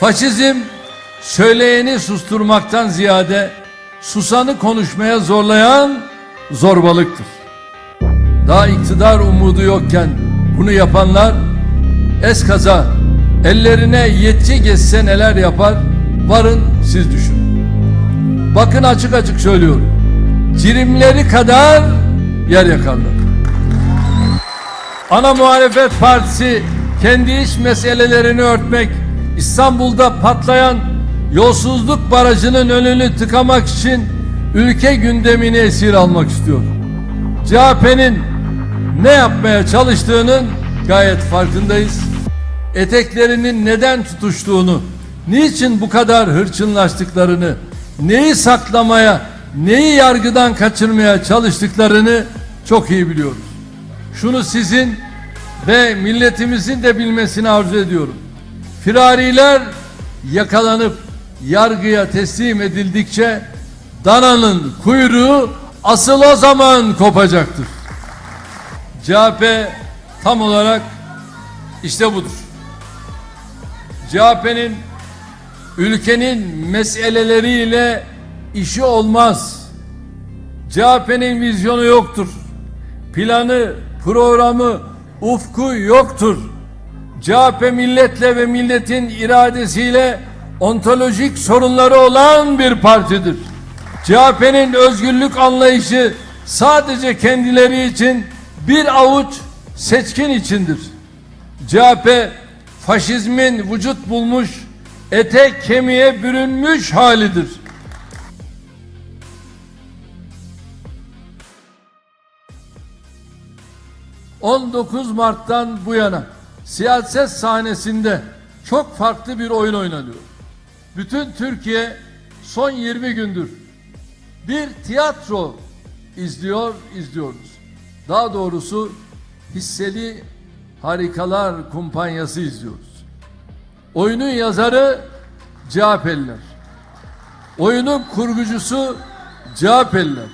Faşizm söyleyeni susturmaktan ziyade susanı konuşmaya zorlayan zorbalıktır. Daha iktidar umudu yokken bunu yapanlar eskaza ellerine yetki geçse neler yapar varın siz düşünün. Bakın açık açık söylüyorum. Cirimleri kadar yer yakarlar. Ana muhalefet partisi kendi iç meselelerini örtmek, İstanbul'da patlayan yolsuzluk barajının önünü tıkamak için ülke gündemini esir almak istiyor. CHP'nin ne yapmaya çalıştığının gayet farkındayız. Eteklerinin neden tutuştuğunu, niçin bu kadar hırçınlaştıklarını, neyi saklamaya, neyi yargıdan kaçırmaya çalıştıklarını çok iyi biliyoruz. Şunu sizin ve milletimizin de bilmesini arzu ediyorum. Firariler yakalanıp yargıya teslim edildikçe dananın kuyruğu asıl o zaman kopacaktır. CHP tam olarak işte budur. CHP'nin ülkenin meseleleriyle işi olmaz. CHP'nin vizyonu yoktur. Planı, programı, ufku yoktur. CHP milletle ve milletin iradesiyle ontolojik sorunları olan bir partidir. CHP'nin özgürlük anlayışı sadece kendileri için bir avuç seçkin içindir. CHP faşizmin vücut bulmuş, ete kemiğe bürünmüş halidir. ...19 Mart'tan bu yana... ...siyaset sahnesinde... ...çok farklı bir oyun oynanıyor. Bütün Türkiye... ...son 20 gündür... ...bir tiyatro... ...izliyor, izliyoruz. Daha doğrusu... ...hisseli... ...harikalar kumpanyası izliyoruz. Oyunun yazarı... CHP'liler. Oyunun kurgucusu... CHP'liler.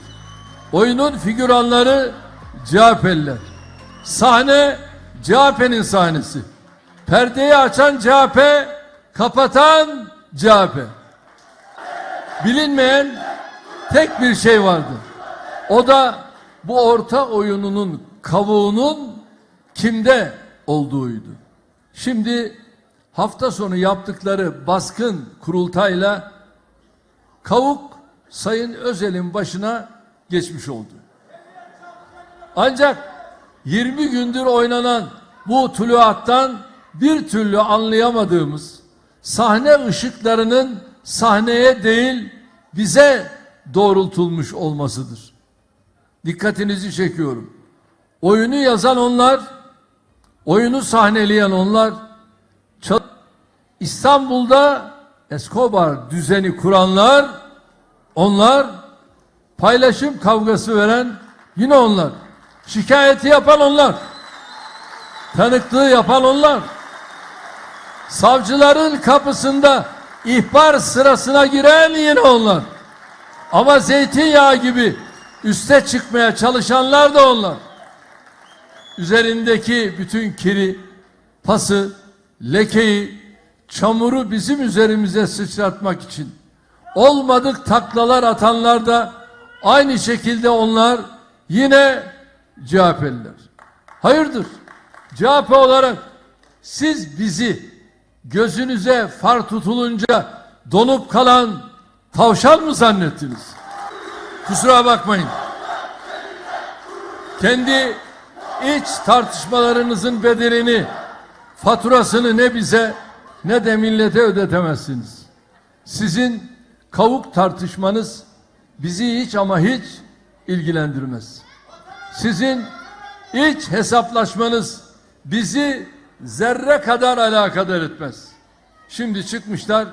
Oyunun figüranları... CHP'liler. Sahne CHP'nin sahnesi. Perdeyi açan CHP, kapatan CHP. Bilinmeyen tek bir şey vardı. O da bu orta oyununun kavuğunun kimde olduğuydu. Şimdi hafta sonu yaptıkları baskın kurultayla kavuk Sayın Özel'in başına geçmiş oldu. Ancak 20 gündür oynanan bu tuluattan bir türlü anlayamadığımız sahne ışıklarının sahneye değil bize doğrultulmuş olmasıdır. Dikkatinizi çekiyorum. Oyunu yazan onlar, oyunu sahneleyen onlar, İstanbul'da Escobar düzeni kuranlar, onlar, paylaşım kavgası veren yine onlar. Şikayeti yapan onlar. Tanıklığı yapan onlar. Savcıların kapısında ihbar sırasına giren yine onlar. Ama zeytinyağı gibi üste çıkmaya çalışanlar da onlar. Üzerindeki bütün kiri, pası, lekeyi, çamuru bizim üzerimize sıçratmak için olmadık taklalar atanlar da aynı şekilde onlar yine CHP'liler. Hayırdır? CHP olarak siz bizi gözünüze far tutulunca donup kalan tavşan mı zannettiniz? Kusura bakmayın. Kendi iç tartışmalarınızın bedelini, faturasını ne bize ne de millete ödetemezsiniz. Sizin kavuk tartışmanız bizi hiç ama hiç ilgilendirmez. Sizin iç hesaplaşmanız bizi zerre kadar alakadar etmez. Şimdi çıkmışlar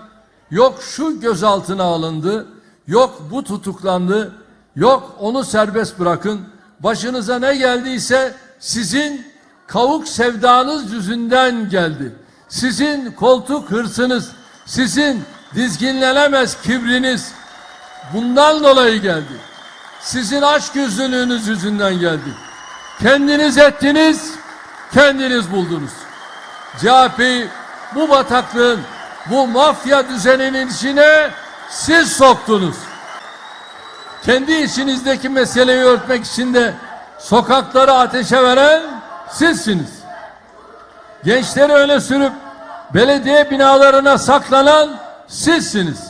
yok şu gözaltına alındı, yok bu tutuklandı, yok onu serbest bırakın. Başınıza ne geldiyse sizin kavuk sevdanız yüzünden geldi. Sizin koltuk hırsınız, sizin dizginlenemez kibriniz bundan dolayı geldi. Sizin aşk yüzlülüğünüz yüzünden geldi. Kendiniz ettiniz, kendiniz buldunuz. CHP'yi bu bataklığın, bu mafya düzeninin içine siz soktunuz. Kendi içinizdeki meseleyi örtmek için de sokakları ateşe veren sizsiniz. Gençleri öne sürüp belediye binalarına saklanan sizsiniz.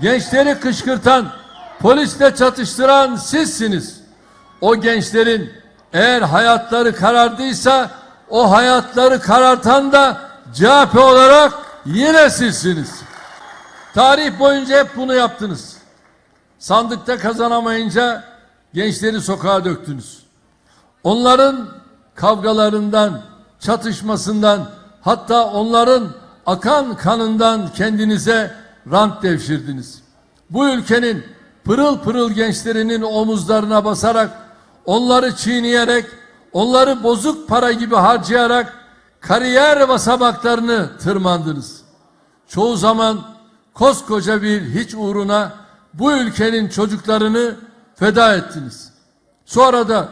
Gençleri kışkırtan, polisle çatıştıran sizsiniz. O gençlerin eğer hayatları karardıysa o hayatları karartan da CHP olarak yine sizsiniz. Tarih boyunca hep bunu yaptınız. Sandıkta kazanamayınca gençleri sokağa döktünüz. Onların kavgalarından, çatışmasından, hatta onların akan kanından kendinize rant devşirdiniz. Bu ülkenin pırıl pırıl gençlerinin omuzlarına basarak, onları çiğneyerek, onları bozuk para gibi harcayarak kariyer basamaklarını tırmandınız. Çoğu zaman koskoca bir hiç uğruna bu ülkenin çocuklarını feda ettiniz. Sonra da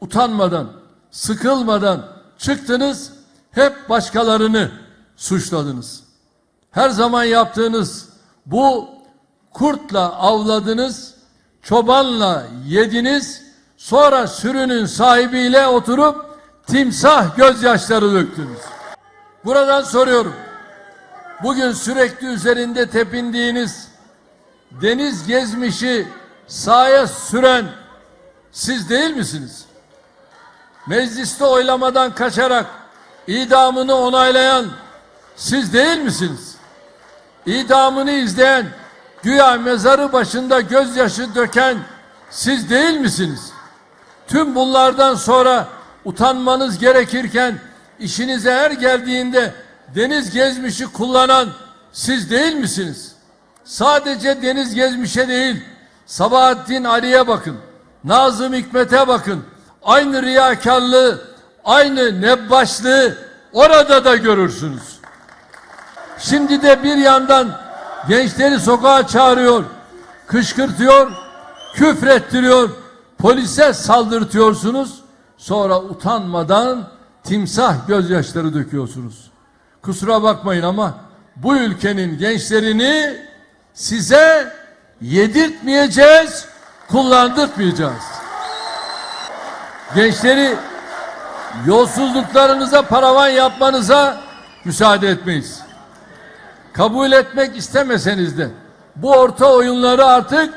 utanmadan, sıkılmadan çıktınız, hep başkalarını suçladınız. Her zaman yaptığınız bu kurtla avladınız, çobanla yediniz, sonra sürünün sahibiyle oturup timsah gözyaşları döktünüz. Buradan soruyorum. Bugün sürekli üzerinde tepindiğiniz deniz gezmişi sahaya süren siz değil misiniz? Mecliste oylamadan kaçarak idamını onaylayan siz değil misiniz? İdamını izleyen, güya mezarı başında gözyaşı döken siz değil misiniz? Tüm bunlardan sonra utanmanız gerekirken işinize her geldiğinde deniz gezmişi kullanan siz değil misiniz? Sadece deniz gezmişe değil, Sabahattin Ali'ye bakın, Nazım Hikmet'e bakın. Aynı riyakarlığı, aynı nebbaşlığı orada da görürsünüz. Şimdi de bir yandan gençleri sokağa çağırıyor, kışkırtıyor, küfrettiriyor, polise saldırtıyorsunuz. Sonra utanmadan timsah gözyaşları döküyorsunuz. Kusura bakmayın ama bu ülkenin gençlerini size yedirtmeyeceğiz, kullandırtmayacağız. Gençleri yolsuzluklarınıza paravan yapmanıza müsaade etmeyiz. Kabul etmek istemeseniz de bu orta oyunları artık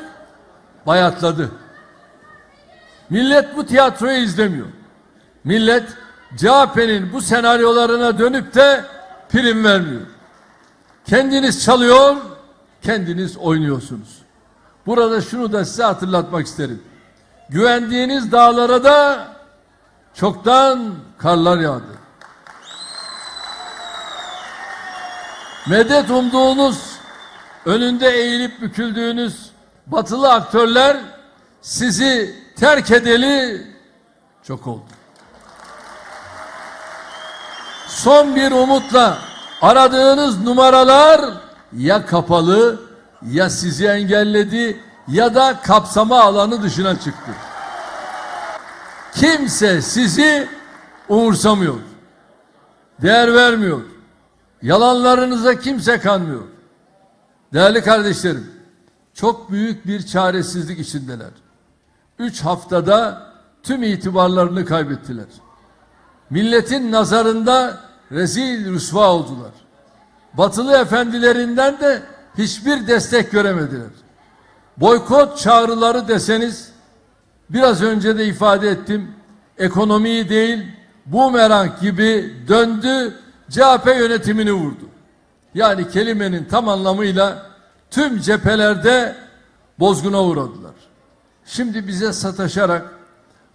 bayatladı. Millet bu tiyatroyu izlemiyor. Millet CHP'nin bu senaryolarına dönüp de prim vermiyor. Kendiniz çalıyor, kendiniz oynuyorsunuz. Burada şunu da size hatırlatmak isterim. Güvendiğiniz dağlara da çoktan karlar yağdı. Medet umduğunuz, önünde eğilip büküldüğünüz batılı aktörler sizi terk edeli çok oldu. Son bir umutla aradığınız numaralar ya kapalı ya sizi engelledi ya da kapsama alanı dışına çıktı. Kimse sizi umursamıyor. Değer vermiyor. Yalanlarınıza kimse kanmıyor. Değerli kardeşlerim, çok büyük bir çaresizlik içindeler. Üç haftada tüm itibarlarını kaybettiler. Milletin nazarında rezil rüsva oldular. Batılı efendilerinden de hiçbir destek göremediler. Boykot çağrıları deseniz biraz önce de ifade ettim. Ekonomiyi değil bumerang gibi döndü CHP yönetimini vurdu. Yani kelimenin tam anlamıyla tüm cephelerde bozguna uğradılar. Şimdi bize sataşarak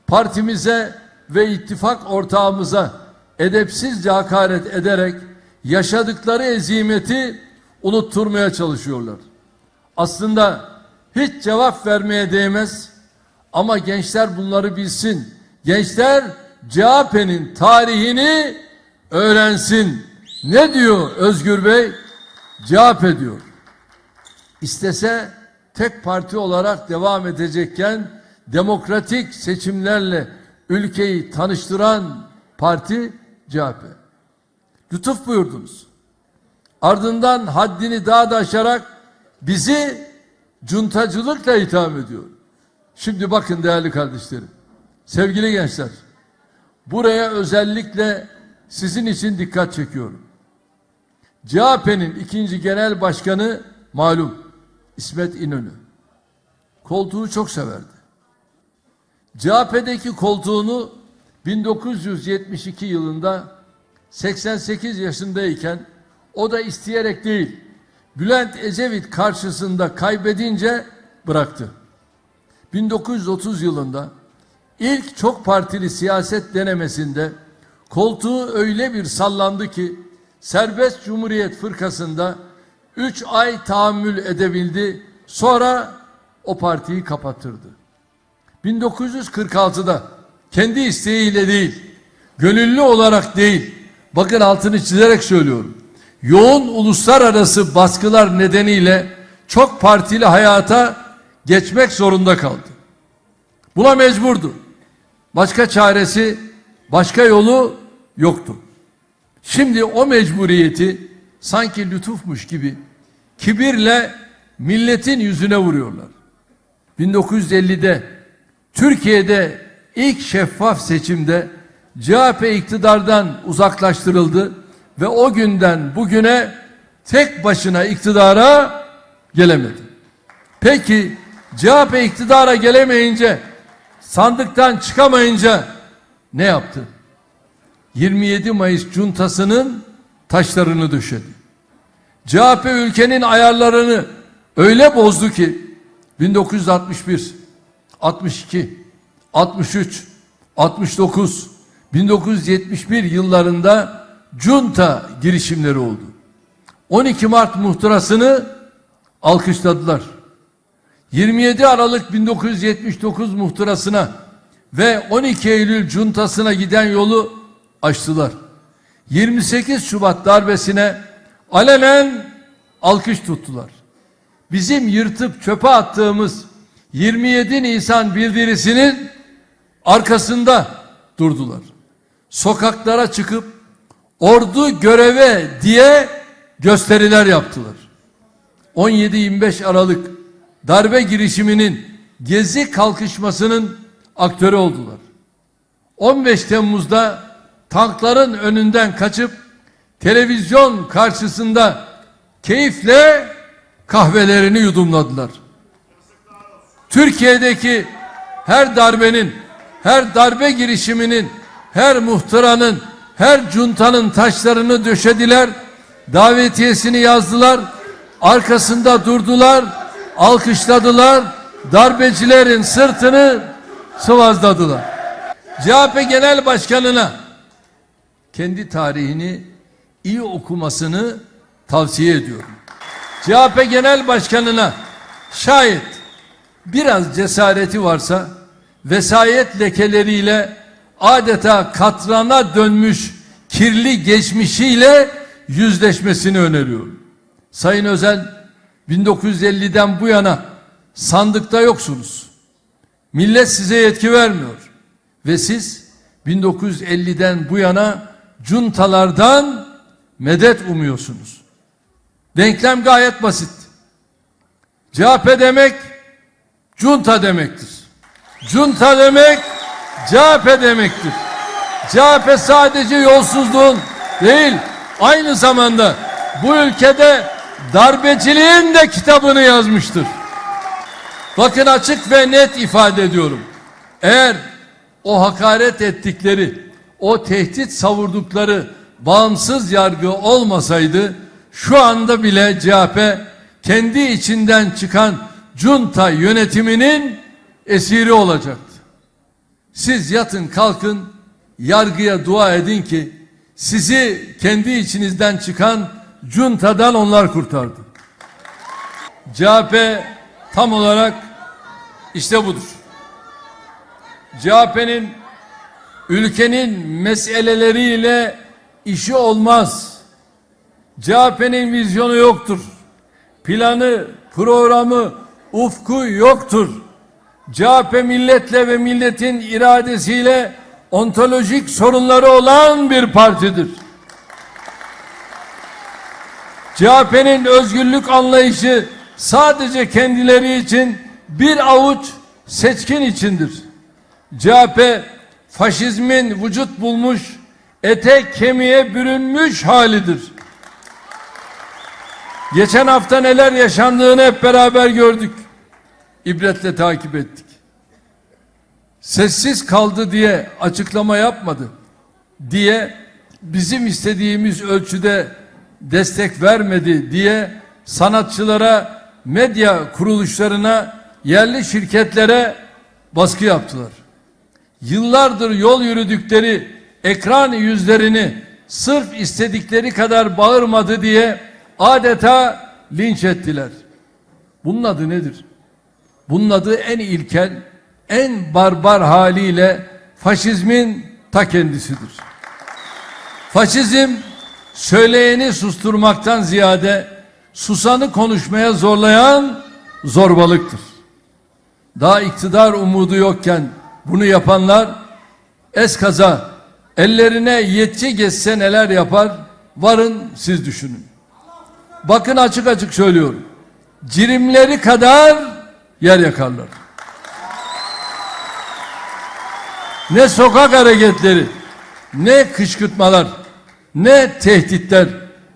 partimize ve ittifak ortağımıza edepsizce hakaret ederek yaşadıkları ezimeti unutturmaya çalışıyorlar. Aslında hiç cevap vermeye değmez ama gençler bunları bilsin. Gençler CHP'nin tarihini öğrensin. Ne diyor Özgür Bey? CHP diyor. İstese tek parti olarak devam edecekken demokratik seçimlerle ülkeyi tanıştıran parti CHP. Lütuf buyurdunuz. ardından haddini daha da aşarak bizi cuntacılıkla itham ediyor. Şimdi bakın değerli kardeşlerim, sevgili gençler, buraya özellikle sizin için dikkat çekiyorum. CHP'nin ikinci genel başkanı malum İsmet İnönü. Koltuğu çok severdi. CHP'deki koltuğunu 1972 yılında 88 yaşındayken o da isteyerek değil Bülent Ecevit karşısında kaybedince bıraktı. 1930 yılında ilk çok partili siyaset denemesinde koltuğu öyle bir sallandı ki Serbest Cumhuriyet Fırkası'nda 3 ay tahammül edebildi. Sonra o partiyi kapattırdı. 1946'da kendi isteğiyle değil, gönüllü olarak değil, bakın altını çizerek söylüyorum. Yoğun uluslararası baskılar nedeniyle çok partili hayata geçmek zorunda kaldı. Buna mecburdu. Başka çaresi, başka yolu yoktu. Şimdi o mecburiyeti sanki lütufmuş gibi kibirle milletin yüzüne vuruyorlar. 1950'de Türkiye'de ilk şeffaf seçimde CHP iktidardan uzaklaştırıldı ve o günden bugüne tek başına iktidara gelemedi. Peki CHP iktidara gelemeyince sandıktan çıkamayınca ne yaptı? 27 Mayıs cuntasının taşlarını döşedi. CHP ülkenin ayarlarını öyle bozdu ki 1961, 62, 63, 69, 1971 yıllarında junta girişimleri oldu. 12 Mart muhtırasını alkışladılar. 27 Aralık 1979 muhtırasına ve 12 Eylül cuntasına giden yolu açtılar. 28 Şubat darbesine alenen alkış tuttular. Bizim yırtıp çöpe attığımız 27 Nisan bildirisinin arkasında durdular. Sokaklara çıkıp ordu göreve diye gösteriler yaptılar. 17-25 Aralık darbe girişiminin gezi kalkışmasının aktörü oldular. 15 Temmuz'da tankların önünden kaçıp televizyon karşısında keyifle kahvelerini yudumladılar. Türkiye'deki her darbenin, her darbe girişiminin, her muhtıranın, her cuntanın taşlarını döşediler, davetiyesini yazdılar, arkasında durdular, alkışladılar, darbecilerin sırtını sıvazladılar. CHP Genel Başkanı'na kendi tarihini iyi okumasını tavsiye ediyorum. CHP Genel Başkanı'na şayet biraz cesareti varsa vesayet lekeleriyle adeta katrana dönmüş kirli geçmişiyle yüzleşmesini öneriyorum. Sayın Özel 1950'den bu yana sandıkta yoksunuz. Millet size yetki vermiyor. Ve siz 1950'den bu yana cuntalardan medet umuyorsunuz. Denklem gayet basit. CHP demek junta demektir. Junta demek CHP demektir. CHP sadece yolsuzluğun değil, aynı zamanda bu ülkede darbeciliğin de kitabını yazmıştır. Bakın açık ve net ifade ediyorum. Eğer o hakaret ettikleri, o tehdit savurdukları bağımsız yargı olmasaydı şu anda bile CHP kendi içinden çıkan junta yönetiminin esiri olacaktı. Siz yatın kalkın yargıya dua edin ki sizi kendi içinizden çıkan juntadan onlar kurtardı. CHP tam olarak işte budur. CHP'nin ülkenin meseleleriyle işi olmaz. CHP'nin vizyonu yoktur. Planı, programı, ufku yoktur. CHP milletle ve milletin iradesiyle ontolojik sorunları olan bir partidir. CHP'nin özgürlük anlayışı sadece kendileri için bir avuç seçkin içindir. CHP faşizmin vücut bulmuş, ete kemiğe bürünmüş halidir. Geçen hafta neler yaşandığını hep beraber gördük. İbretle takip ettik. Sessiz kaldı diye açıklama yapmadı diye bizim istediğimiz ölçüde destek vermedi diye sanatçılara, medya kuruluşlarına, yerli şirketlere baskı yaptılar. Yıllardır yol yürüdükleri ekran yüzlerini sırf istedikleri kadar bağırmadı diye adeta linç ettiler. Bunun adı nedir? Bunun adı en ilkel, en barbar haliyle faşizmin ta kendisidir. Faşizm söyleyeni susturmaktan ziyade susanı konuşmaya zorlayan zorbalıktır. Daha iktidar umudu yokken bunu yapanlar eskaza ellerine yetki geçse neler yapar varın siz düşünün. Bakın açık açık söylüyorum. Cirimleri kadar yer yakarlar. Ne sokak hareketleri, ne kışkırtmalar, ne tehditler,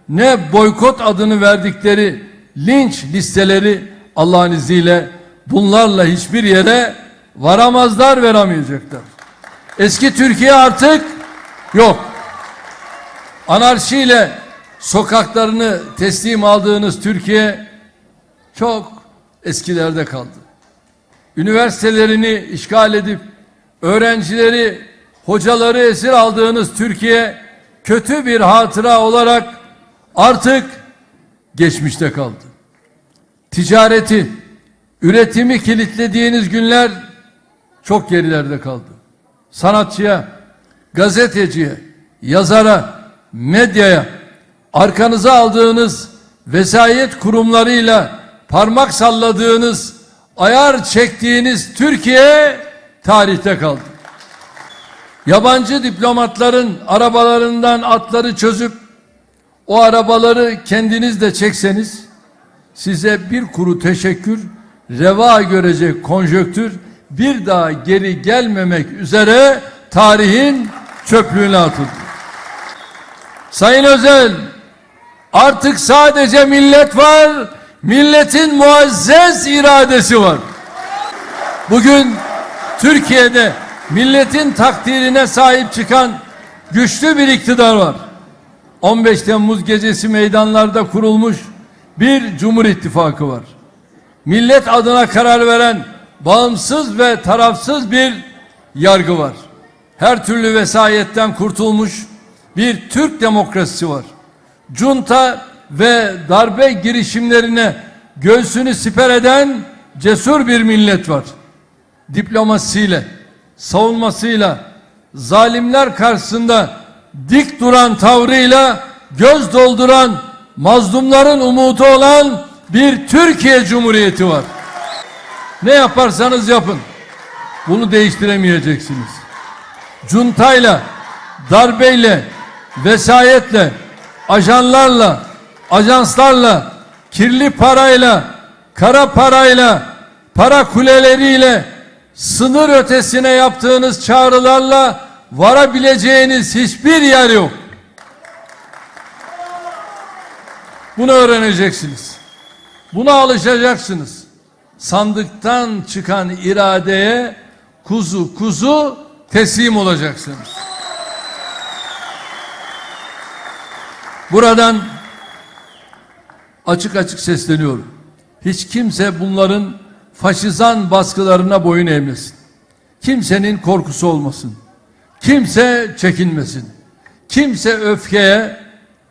ne boykot adını verdikleri linç listeleri Allah'ın izniyle bunlarla hiçbir yere varamazlar, veramayacaklar. Eski Türkiye artık yok. Anarşiyle sokaklarını teslim aldığınız Türkiye çok eskilerde kaldı. Üniversitelerini işgal edip öğrencileri, hocaları esir aldığınız Türkiye kötü bir hatıra olarak artık geçmişte kaldı. Ticareti, üretimi kilitlediğiniz günler çok gerilerde kaldı. Sanatçıya, gazeteciye, yazara, medyaya arkanıza aldığınız vesayet kurumlarıyla parmak salladığınız, ayar çektiğiniz Türkiye tarihte kaldı. Yabancı diplomatların arabalarından atları çözüp o arabaları kendiniz de çekseniz size bir kuru teşekkür reva görecek konjöktür bir daha geri gelmemek üzere tarihin çöplüğüne atıldı. Sayın Özel artık sadece millet var milletin muazzez iradesi var. Bugün Türkiye'de milletin takdirine sahip çıkan güçlü bir iktidar var. 15 Temmuz gecesi meydanlarda kurulmuş bir Cumhur İttifakı var. Millet adına karar veren bağımsız ve tarafsız bir yargı var. Her türlü vesayetten kurtulmuş bir Türk demokrasisi var. Junta ve darbe girişimlerine göğsünü siper eden cesur bir millet var. Diplomasisiyle, savunmasıyla, zalimler karşısında dik duran tavrıyla göz dolduran mazlumların umudu olan bir Türkiye Cumhuriyeti var. Ne yaparsanız yapın. Bunu değiştiremeyeceksiniz. Cuntayla, darbeyle, vesayetle, ajanlarla, ajanslarla, kirli parayla, kara parayla, para kuleleriyle, sınır ötesine yaptığınız çağrılarla varabileceğiniz hiçbir yer yok. Bunu öğreneceksiniz. Buna alışacaksınız. Sandıktan çıkan iradeye kuzu kuzu teslim olacaksınız. Buradan açık açık sesleniyorum. Hiç kimse bunların faşizan baskılarına boyun eğmesin. Kimsenin korkusu olmasın. Kimse çekinmesin. Kimse öfkeye,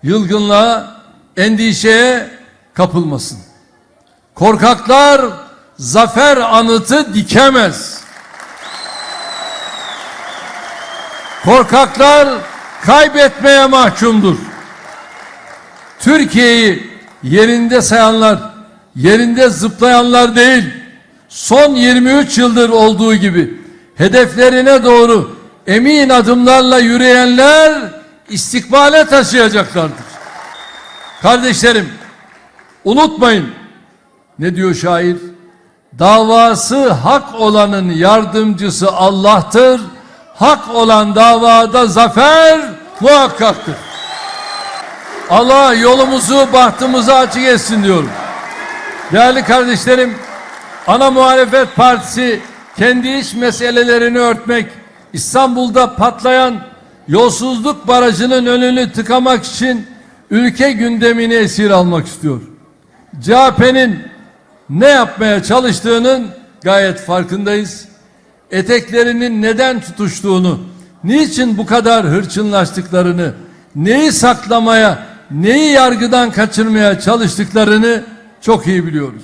yılgınlığa, endişeye kapılmasın. Korkaklar zafer anıtı dikemez. Korkaklar kaybetmeye mahkumdur. Türkiye'yi yerinde sayanlar, yerinde zıplayanlar değil, son 23 yıldır olduğu gibi hedeflerine doğru emin adımlarla yürüyenler istikbale taşıyacaklardır. Kardeşlerim, unutmayın. Ne diyor şair? Davası hak olanın yardımcısı Allah'tır. Hak olan davada zafer muhakkaktır. Allah yolumuzu, bahtımızı açık etsin diyorum. Değerli kardeşlerim, ana muhalefet partisi kendi iç meselelerini örtmek, İstanbul'da patlayan yolsuzluk barajının önünü tıkamak için ülke gündemini esir almak istiyor. CHP'nin ne yapmaya çalıştığının gayet farkındayız. Eteklerinin neden tutuştuğunu, niçin bu kadar hırçınlaştıklarını, neyi saklamaya, neyi yargıdan kaçırmaya çalıştıklarını çok iyi biliyoruz.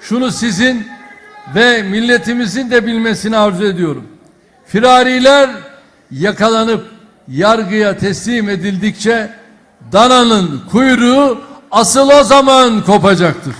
Şunu sizin ve milletimizin de bilmesini arzu ediyorum. Firariler yakalanıp yargıya teslim edildikçe dananın kuyruğu asıl o zaman kopacaktır.